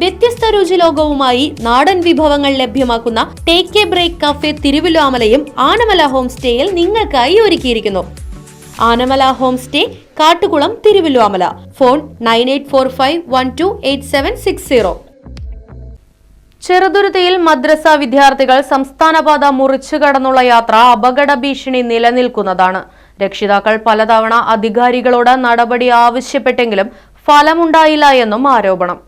വ്യത്യസ്ത രുചി ലോകവുമായി നാടൻ വിഭവങ്ങൾ ലഭ്യമാക്കുന്ന ടേക്ക് എ ബ്രേക്ക് കഫേ തിരുവിലാമലയും ആനമല ഹോം സ്റ്റേയിൽ നിങ്ങൾക്കായി ഒരുക്കിയിരിക്കുന്നു. Anamala home stay Kattukulam Thiruvilwamala phone nine eight four five one two eight seven six zero. ചെറുതുരുത്തിയിൽ മദ്രസ വിദ്യാർത്ഥികൾ സംസ്ഥാനപാത മുറിച്ചു കടന്നുള്ള യാത്ര അപകട ഭീഷണി നിലനിൽക്കുന്നതാണ്. രക്ഷിതാക്കൾ പലതവണ അധികാരികളോട് നടപടി ആവശ്യപ്പെട്ടെങ്കിലും ഫലമുണ്ടായില്ല എന്നും ആരോപണം.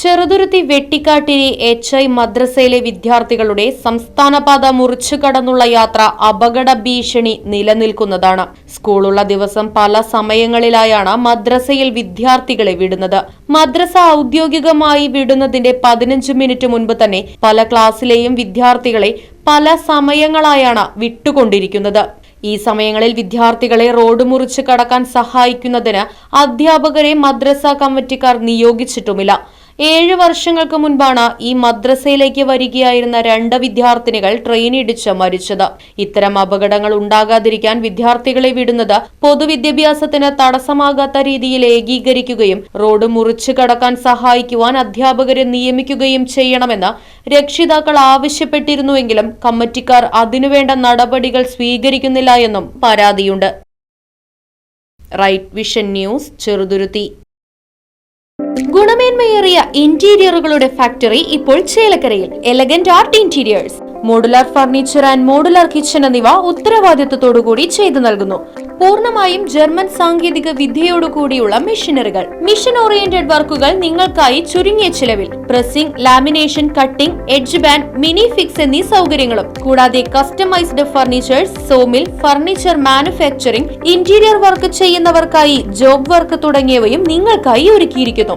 ചെറുതുരുത്തി വെട്ടിക്കാട്ടിരി എച്ച് ഐ മദ്രസയിലെ വിദ്യാർത്ഥികളുടെ സംസ്ഥാനപാത മുറിച്ചു കടന്നുള്ള യാത്ര അപകട ഭീഷണി നിലനിൽക്കുന്നതാണ്. സ്കൂളുള്ള ദിവസം പല സമയങ്ങളിലായാണ് മദ്രസയിൽ വിദ്യാർത്ഥികളെ വിടുന്നത്. മദ്രസ ഔദ്യോഗികമായി വിടുന്നതിന്റെ പതിനഞ്ച് മിനിറ്റ് മുൻപ് തന്നെ പല ക്ലാസ്സിലെയും വിദ്യാർത്ഥികളെ പല സമയങ്ങളായാണ് വിട്ടുകൊണ്ടിരിക്കുന്നത്. ഈ സമയങ്ങളിൽ വിദ്യാർത്ഥികളെ റോഡ് മുറിച്ച് കടക്കാൻ സഹായിക്കുന്നതിന് അധ്യാപകരെ മദ്രസ കമ്മിറ്റിക്കാർ നിയോഗിച്ചിട്ടുമില്ല. ഏഴ് വർഷങ്ങൾക്ക് മുൻപാണ് ഈ മദ്രസയിലേക്ക് വരികയായിരുന്ന രണ്ട് വിദ്യാർത്ഥിനികൾ ട്രെയിൻ ഇടിച്ച് മരിച്ചത്. ഇത്തരം അപകടങ്ങൾ ഉണ്ടാകാതിരിക്കാൻ വിദ്യാർത്ഥികളെ വിടുന്നത് പൊതുവിദ്യാഭ്യാസത്തിന് തടസ്സമാകാത്ത രീതിയിൽ ഏകീകരിക്കുകയും റോഡ് മുറിച്ചു കടക്കാൻ സഹായിക്കുവാൻ അധ്യാപകരെ നിയമിക്കുകയും ചെയ്യണമെന്ന് രക്ഷിതാക്കൾ ആവശ്യപ്പെട്ടിരുന്നുവെങ്കിലും കമ്മിറ്റിക്കാർ അതിനുവേണ്ട നടപടികൾ സ്വീകരിക്കുന്നില്ല എന്നും പരാതിയുണ്ട്. Right vision news Cheruthuruthy. ഗുണമേന്മയേറിയ ഇന്റീരിയറുകളുടെ ഫാക്ടറി ഇപ്പോൾ ചേലക്കരയിൽ. Elegant art interiors modular furniture and modular kitchen എന്നിവ ഉത്തരവാദിത്വത്തോടുകൂടി ചെയ്തു നൽകുന്നു. പൂർണമായും ജർമ്മൻ സാങ്കേതിക വിദ്യയോടുകൂടിയുള്ള മെഷീനറികൾ. മിഷൻ ഓറിയന്റഡ് വർക്കുകൾ നിങ്ങൾക്കായി ചുരുങ്ങിയ ചിലവിൽ. Pressing lamination cutting edge band mini fix എന്നീ സൗകര്യങ്ങളും. കൂടാതെ customised furnitures sawmill furniture manufacturing interior work ചെയ്യുന്നവർക്കായി job work തുടങ്ങിയവയും നിങ്ങൾക്കായി ഒരുക്കിയിരിക്കുന്നു.